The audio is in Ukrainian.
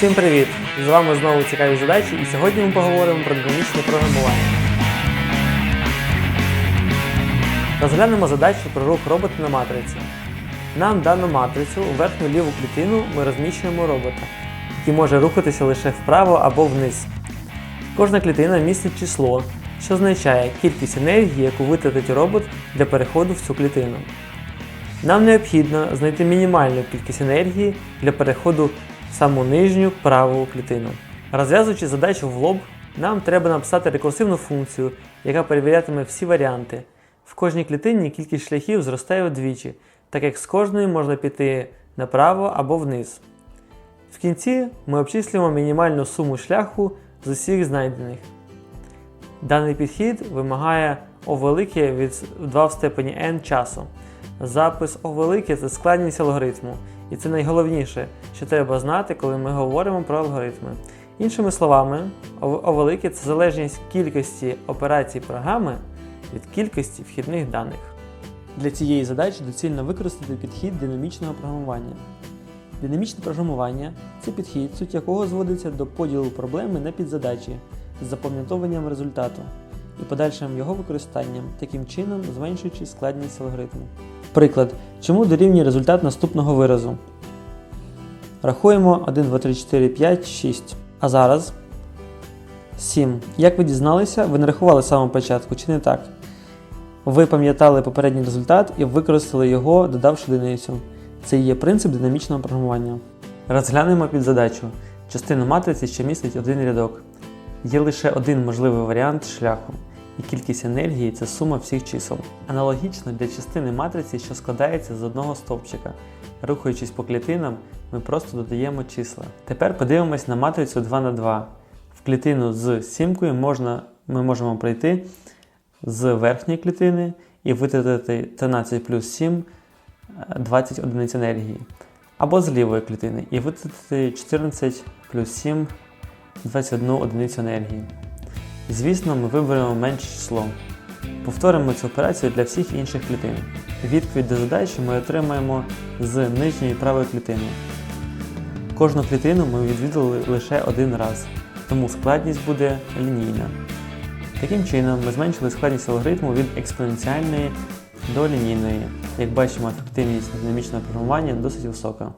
Всім привіт! З вами знову цікаві задачі, і сьогодні ми поговоримо про динамічне програмування. Розглянемо задачу про рух робота на матриці. Нам дану матрицю у верхню ліву клітину ми розміщуємо робота, який може рухатися лише вправо або вниз. Кожна клітина містить число, що означає кількість енергії, яку витратить робот для переходу в цю клітину. Нам необхідно знайти мінімальну кількість енергії для переходу саму нижню праву клітину. Розв'язуючи задачу в лоб, нам треба написати рекурсивну функцію, яка перевірятиме всі варіанти. В кожній клітині кількість шляхів зростає вдвічі, так як з кожної можна піти направо або вниз. В кінці ми обчислюємо мінімальну суму шляху з усіх знайдених. Даний підхід вимагає О велике від 2 в степені n часу. Запис О велике це складність алгоритму, і це найголовніше, що треба знати, коли ми говоримо про алгоритми. Іншими словами, О О це залежність кількості операцій програми від кількості вхідних даних. Для цієї задачі доцільно використати підхід динамічного програмування. Динамічне програмування це підхід, суть якого зводиться до поділу проблеми на підзадачі з запам'ятовуванням результату і подальшим його використанням, таким чином зменшуючи складність алгоритму. Приклад, чому дорівнює результат наступного виразу. Рахуємо 1, 2, 3, 4, 5, 6. А зараз 7. Як ви дізналися, ви не рахували з самого початку, чи не так? Ви пам'ятали попередній результат і використали його, додавши одиницю. Це і є принцип динамічного програмування. Розглянемо підзадачу. Частину матриці, що містить один рядок. Є лише один можливий варіант шляху, і кількість енергії це сума всіх чисел. Аналогічно для частини матриці, що складається з одного стовпчика. Рухаючись по клітинам, ми просто додаємо числа. Тепер подивимось на матрицю 2 на 2 В клітину з сімкою можна, ми можемо пройти з верхньої клітини і витратити 13 плюс 7 20 одиниць енергії. Або з лівої клітини і витратити 14 плюс 7 21 одиницю енергії. Звісно, ми виберемо менше число. Повторимо цю операцію для всіх інших клітин. Відповідь до задачі ми отримаємо з нижньої правої клітини. Кожну клітину ми відвідали лише один раз, тому складність буде лінійна. Таким чином, ми зменшили складність алгоритму від експоненціальної до лінійної. Як бачимо, ефективність динамічного програмування досить висока.